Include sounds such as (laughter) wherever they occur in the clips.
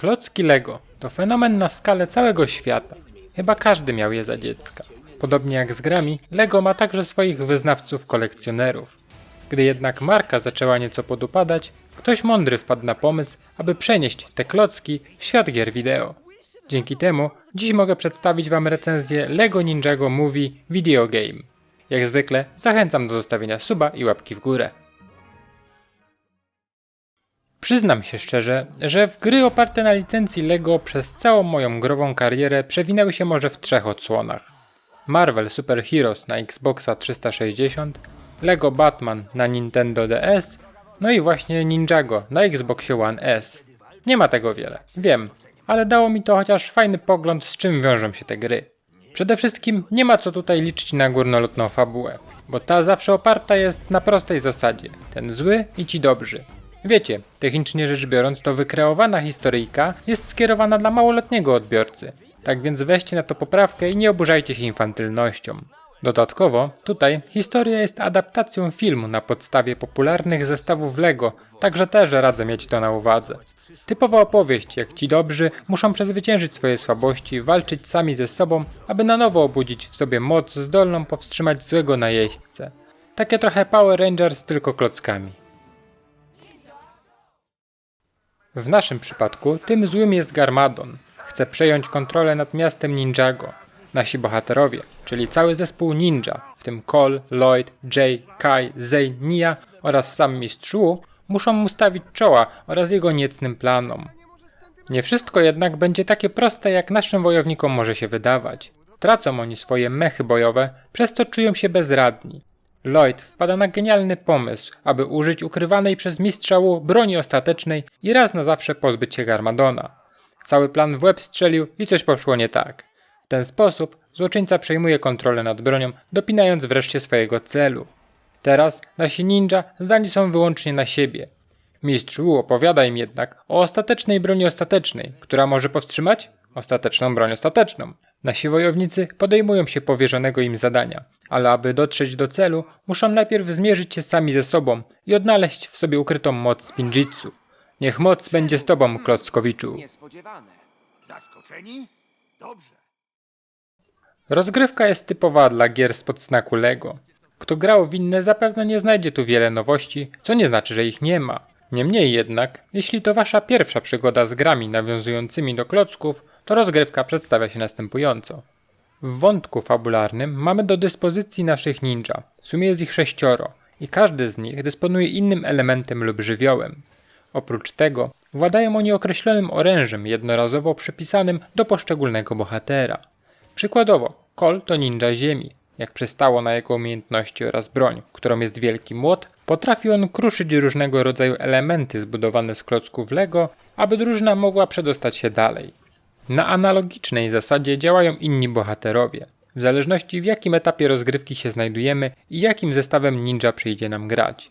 Klocki Lego to fenomen na skalę całego świata. Chyba każdy miał je za dziecka. Podobnie jak z grami, Lego ma także swoich wyznawców kolekcjonerów. Gdy jednak marka zaczęła nieco podupadać, ktoś mądry wpadł na pomysł, aby przenieść te klocki w świat gier wideo. Dzięki temu dziś mogę przedstawić Wam recenzję Lego Ninjago Movie Video Game. Jak zwykle zachęcam do zostawienia suba i łapki w górę. Przyznam się szczerze, że w gry oparte na licencji LEGO przez całą moją grową karierę przewinęły się może w trzech odsłonach. Marvel Super Heroes na Xboxa 360, LEGO Batman na Nintendo DS, no i właśnie Ninjago na Xboxie One S. Nie ma tego wiele, wiem, ale dało mi to chociaż fajny pogląd z czym wiążą się te gry. Przede wszystkim nie ma co tutaj liczyć na górnolotną fabułę, bo ta zawsze oparta jest na prostej zasadzie. Ten zły i ci dobrzy. Wiecie, technicznie rzecz biorąc, to wykreowana historyjka jest skierowana dla małoletniego odbiorcy. Tak więc weźcie na to poprawkę i nie oburzajcie się infantylnością. Dodatkowo, tutaj historia jest adaptacją filmu na podstawie popularnych zestawów Lego, także też radzę mieć to na uwadze. Typowa opowieść, jak ci dobrzy muszą przezwyciężyć swoje słabości, walczyć sami ze sobą, aby na nowo obudzić w sobie moc zdolną powstrzymać złego najeźdźcę. Takie trochę Power Rangers tylko klockami. W naszym przypadku tym złym jest Garmadon. Chce przejąć kontrolę nad miastem Ninjago. Nasi bohaterowie, czyli cały zespół ninja, w tym Cole, Lloyd, Jay, Kai, Zay, Nia oraz sam mistrz Wu, muszą mu stawić czoła oraz jego niecnym planom. Nie wszystko jednak będzie takie proste, jak naszym wojownikom może się wydawać. Tracą oni swoje mechy bojowe, przez to czują się bezradni. Lloyd wpada na genialny pomysł, aby użyć ukrywanej przez mistrza Wu broni ostatecznej i raz na zawsze pozbyć się Garmadona. Cały plan w łeb strzelił i coś poszło nie tak. W ten sposób złoczyńca przejmuje kontrolę nad bronią, dopinając wreszcie swojego celu. Teraz nasi ninja zdani są wyłącznie na siebie. Mistrz Wu opowiada im jednak o ostatecznej broni ostatecznej, która może powstrzymać ostateczną broń ostateczną. Nasi wojownicy podejmują się powierzonego im zadania, ale aby dotrzeć do celu, muszą najpierw zmierzyć się sami ze sobą i odnaleźć w sobie ukrytą moc Spinjitzu. Niech moc będzie z tobą, Klockowiczu. Niespodziewane. Zaskoczeni? Dobrze. Rozgrywka jest typowa dla gier z podsnaku LEGO. Kto grał w inne zapewne nie znajdzie tu wiele nowości, co nie znaczy, że ich nie ma. Niemniej jednak, jeśli to wasza pierwsza przygoda z grami nawiązującymi do klocków, to rozgrywka przedstawia się następująco. W wątku fabularnym mamy do dyspozycji naszych ninja. W sumie jest ich sześcioro i każdy z nich dysponuje innym elementem lub żywiołem. Oprócz tego władają oni określonym orężem jednorazowo przypisanym do poszczególnego bohatera. Przykładowo, Kol to ninja ziemi. Jak przystało na jego umiejętności oraz broń, którą jest wielki młot, potrafi on kruszyć różnego rodzaju elementy zbudowane z klocków Lego, aby drużyna mogła przedostać się dalej. Na analogicznej zasadzie działają inni bohaterowie, w zależności w jakim etapie rozgrywki się znajdujemy i jakim zestawem ninja przyjdzie nam grać.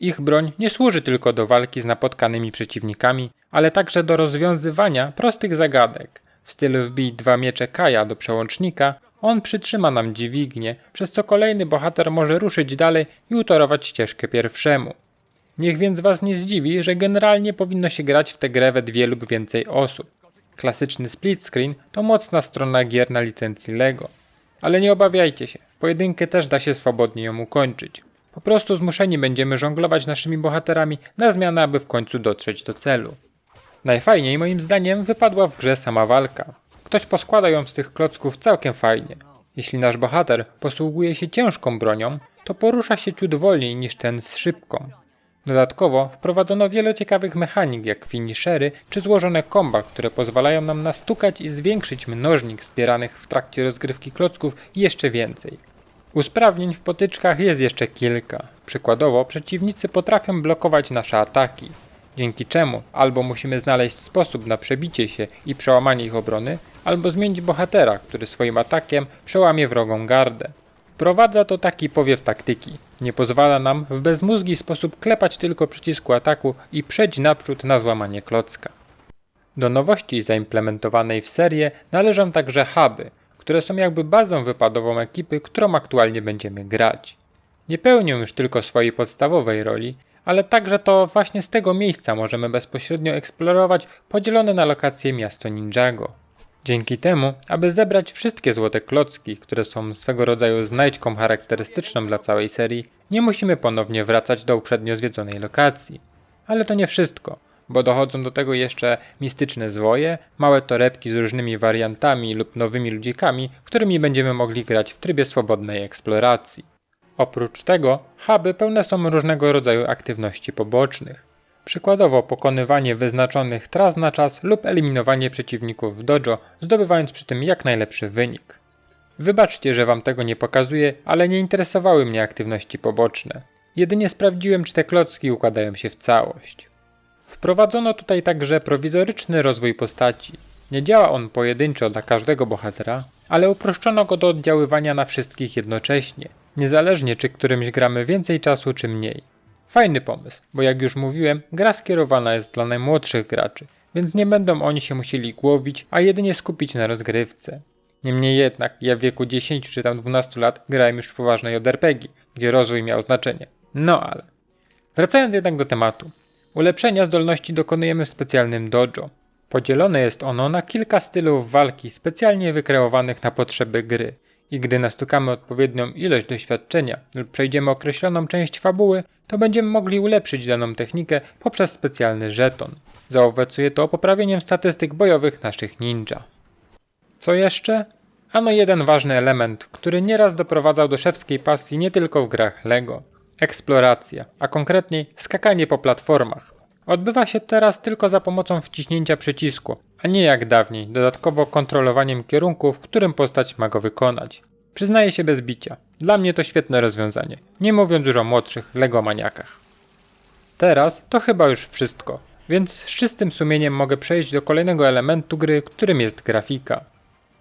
Ich broń nie służy tylko do walki z napotkanymi przeciwnikami, ale także do rozwiązywania prostych zagadek. W stylu wbij dwa miecze Kaja do przełącznika, on przytrzyma nam dźwignię, przez co kolejny bohater może ruszyć dalej i utorować ścieżkę pierwszemu. Niech więc was nie zdziwi, że generalnie powinno się grać w tę grę we dwie lub więcej osób. Klasyczny split screen to mocna strona gier na licencji LEGO. Ale nie obawiajcie się, pojedynkę też da się swobodnie ją ukończyć. Po prostu zmuszeni będziemy żonglować naszymi bohaterami na zmianę, aby w końcu dotrzeć do celu. Najfajniej moim zdaniem wypadła w grze sama walka. Ktoś poskłada ją z tych klocków całkiem fajnie. Jeśli nasz bohater posługuje się ciężką bronią, to porusza się ciut wolniej niż ten z szybką. Dodatkowo wprowadzono wiele ciekawych mechanik jak finishery czy złożone komba, które pozwalają nam nastukać i zwiększyć mnożnik zbieranych w trakcie rozgrywki klocków jeszcze więcej. Usprawnień w potyczkach jest jeszcze kilka. Przykładowo przeciwnicy potrafią blokować nasze ataki, dzięki czemu albo musimy znaleźć sposób na przebicie się i przełamanie ich obrony, albo zmienić bohatera, który swoim atakiem przełamie wrogą gardę. Wprowadza to taki powiew taktyki. Nie pozwala nam w bezmózgi sposób klepać tylko przycisku ataku i przejść naprzód na złamanie klocka. Do nowości zaimplementowanej w serię należą także huby, które są jakby bazą wypadową ekipy, którą aktualnie będziemy grać. Nie pełnią już tylko swojej podstawowej roli, ale także to właśnie z tego miejsca możemy bezpośrednio eksplorować podzielone na lokacje miasto Ninjago. Dzięki temu, aby zebrać wszystkie złote klocki, które są swego rodzaju znajdźką charakterystyczną dla całej serii, nie musimy ponownie wracać do uprzednio zwiedzonej lokacji. Ale to nie wszystko, bo dochodzą do tego jeszcze mistyczne zwoje, małe torebki z różnymi wariantami lub nowymi ludzikami, którymi będziemy mogli grać w trybie swobodnej eksploracji. Oprócz tego, huby pełne są różnego rodzaju aktywności pobocznych. Przykładowo pokonywanie wyznaczonych tras na czas lub eliminowanie przeciwników w dojo, zdobywając przy tym jak najlepszy wynik. Wybaczcie, że wam tego nie pokazuję, ale nie interesowały mnie aktywności poboczne. Jedynie sprawdziłem, czy te klocki układają się w całość. Wprowadzono tutaj także prowizoryczny rozwój postaci. Nie działa on pojedynczo dla każdego bohatera, ale uproszczono go do oddziaływania na wszystkich jednocześnie, niezależnie czy którymś gramy więcej czasu czy mniej. Fajny pomysł, bo jak już mówiłem, gra skierowana jest dla najmłodszych graczy, więc nie będą oni się musieli głowić, a jedynie skupić na rozgrywce. Niemniej jednak, ja w wieku 10 czy tam 12 lat grałem już w poważnej JRPG, gdzie rozwój miał znaczenie. No ale. Wracając jednak do tematu. Ulepszenia zdolności dokonujemy w specjalnym dojo. Podzielone jest ono na kilka stylów walki specjalnie wykreowanych na potrzeby gry. I gdy nastukamy odpowiednią ilość doświadczenia lub przejdziemy określoną część fabuły, to będziemy mogli ulepszyć daną technikę poprzez specjalny żeton. Zaowocuje to poprawieniem statystyk bojowych naszych ninja. Co jeszcze? Ano jeden ważny element, który nieraz doprowadzał do szewskiej pasji nie tylko w grach LEGO. Eksploracja, a konkretniej skakanie po platformach. Odbywa się teraz tylko za pomocą wciśnięcia przycisku, a nie jak dawniej, dodatkowo kontrolowaniem kierunku, w którym postać ma go wykonać. Przyznaję się bez bicia, dla mnie to świetne rozwiązanie, nie mówiąc już o młodszych legomaniakach. Teraz to chyba już wszystko, więc z czystym sumieniem mogę przejść do kolejnego elementu gry, którym jest grafika.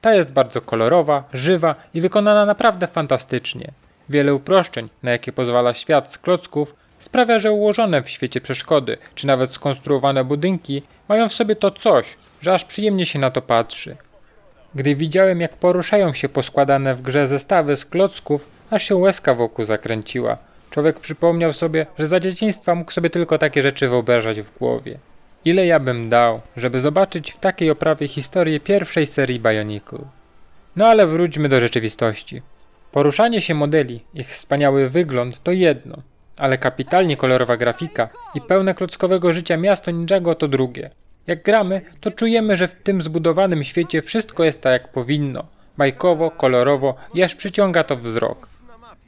Ta jest bardzo kolorowa, żywa i wykonana naprawdę fantastycznie. Wiele uproszczeń, na jakie pozwala świat z klocków, sprawia, że ułożone w świecie przeszkody, czy nawet skonstruowane budynki mają w sobie to coś, że aż przyjemnie się na to patrzy. Gdy widziałem, jak poruszają się poskładane w grze zestawy z klocków, aż się łezka wokół zakręciła. Człowiek przypomniał sobie, że za dzieciństwa mógł sobie tylko takie rzeczy wyobrażać w głowie. Ile ja bym dał, żeby zobaczyć w takiej oprawie historię pierwszej serii Bionicle. No ale wróćmy do rzeczywistości. Poruszanie się modeli, ich wspaniały wygląd to jedno, ale kapitalnie kolorowa grafika i pełne klockowego życia miasto Ninjago to drugie. Jak gramy, to czujemy, że w tym zbudowanym świecie wszystko jest tak jak powinno. Bajkowo, kolorowo i aż przyciąga to wzrok.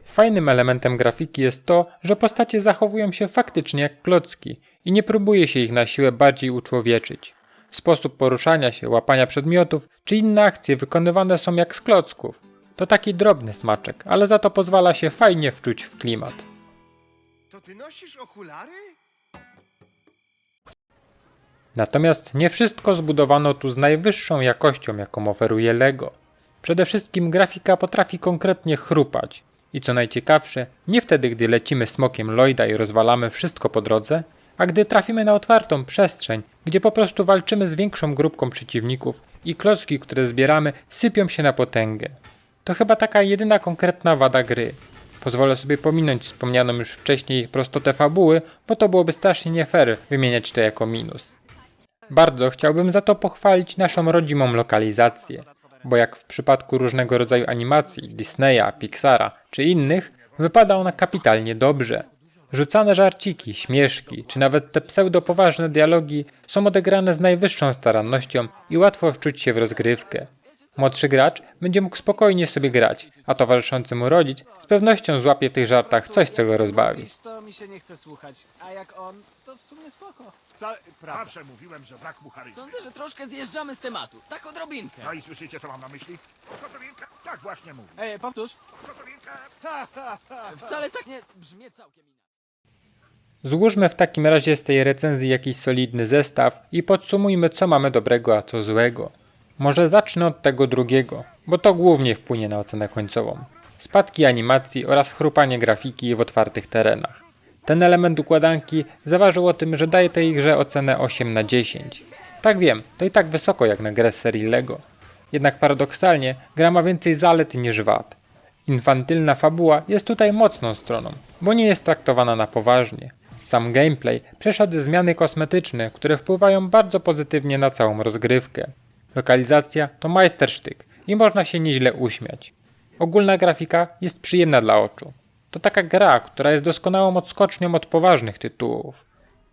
Fajnym elementem grafiki jest to, że postacie zachowują się faktycznie jak klocki i nie próbuje się ich na siłę bardziej uczłowieczyć. Sposób poruszania się, łapania przedmiotów czy inne akcje wykonywane są jak z klocków. To taki drobny smaczek, ale za to pozwala się fajnie wczuć w klimat. To ty nosisz okulary? Natomiast nie wszystko zbudowano tu z najwyższą jakością, jaką oferuje LEGO. Przede wszystkim grafika potrafi konkretnie chrupać. I co najciekawsze, nie wtedy, gdy lecimy smokiem Lloyda i rozwalamy wszystko po drodze, a gdy trafimy na otwartą przestrzeń, gdzie po prostu walczymy z większą grupką przeciwników i klocki, które zbieramy, sypią się na potęgę. To chyba taka jedyna konkretna wada gry. Pozwolę sobie pominąć wspomnianą już wcześniej prostotę fabuły, bo to byłoby strasznie nie fair wymieniać to jako minus. Bardzo chciałbym za to pochwalić naszą rodzimą lokalizację, bo jak w przypadku różnego rodzaju animacji Disneya, Pixara czy innych, wypada ona kapitalnie dobrze. Rzucane żarciki, śmieszki, czy nawet te pseudopoważne dialogi są odegrane z najwyższą starannością i łatwo wczuć się w rozgrywkę. Młodszy gracz będzie mógł spokojnie sobie grać, a towarzyszący mu rodzic z pewnością złapie w tych żartach coś, co go rozbawi. To mi się nie chce słuchać, a jak on, to w sumie spoko. Wcale, prawda. Zawsze mówiłem, że brak mu charyzmy. Sądzę, że troszkę zjeżdżamy z tematu. Tak odrobinkę. No i słyszycie, co mam na myśli? Tak właśnie mówi. Ej, powtórz. (laughs) Wcale tak nie brzmi całkiem inaczej. Złóżmy w takim razie z tej recenzji jakiś solidny zestaw i podsumujmy co mamy dobrego, a co złego. Może zacznę od tego drugiego, bo to głównie wpłynie na ocenę końcową. Spadki animacji oraz chrupanie grafiki w otwartych terenach. Ten element układanki zaważył o tym, że daje tej grze ocenę 8 na 10. Tak wiem, to i tak wysoko jak na grę serii LEGO. Jednak paradoksalnie gra ma więcej zalet niż wad. Infantylna fabuła jest tutaj mocną stroną, bo nie jest traktowana na poważnie. Sam gameplay przeszedł zmiany kosmetyczne, które wpływają bardzo pozytywnie na całą rozgrywkę. Lokalizacja to majstersztyk i można się nieźle uśmiać. Ogólna grafika jest przyjemna dla oczu. To taka gra, która jest doskonałą odskocznią od poważnych tytułów.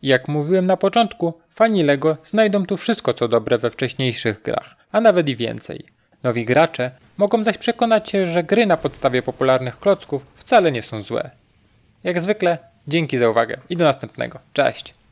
I jak mówiłem na początku, fani LEGO znajdą tu wszystko co dobre we wcześniejszych grach, a nawet i więcej. Nowi gracze mogą zaś przekonać się, że gry na podstawie popularnych klocków wcale nie są złe. Jak zwykle, dzięki za uwagę i do następnego. Cześć!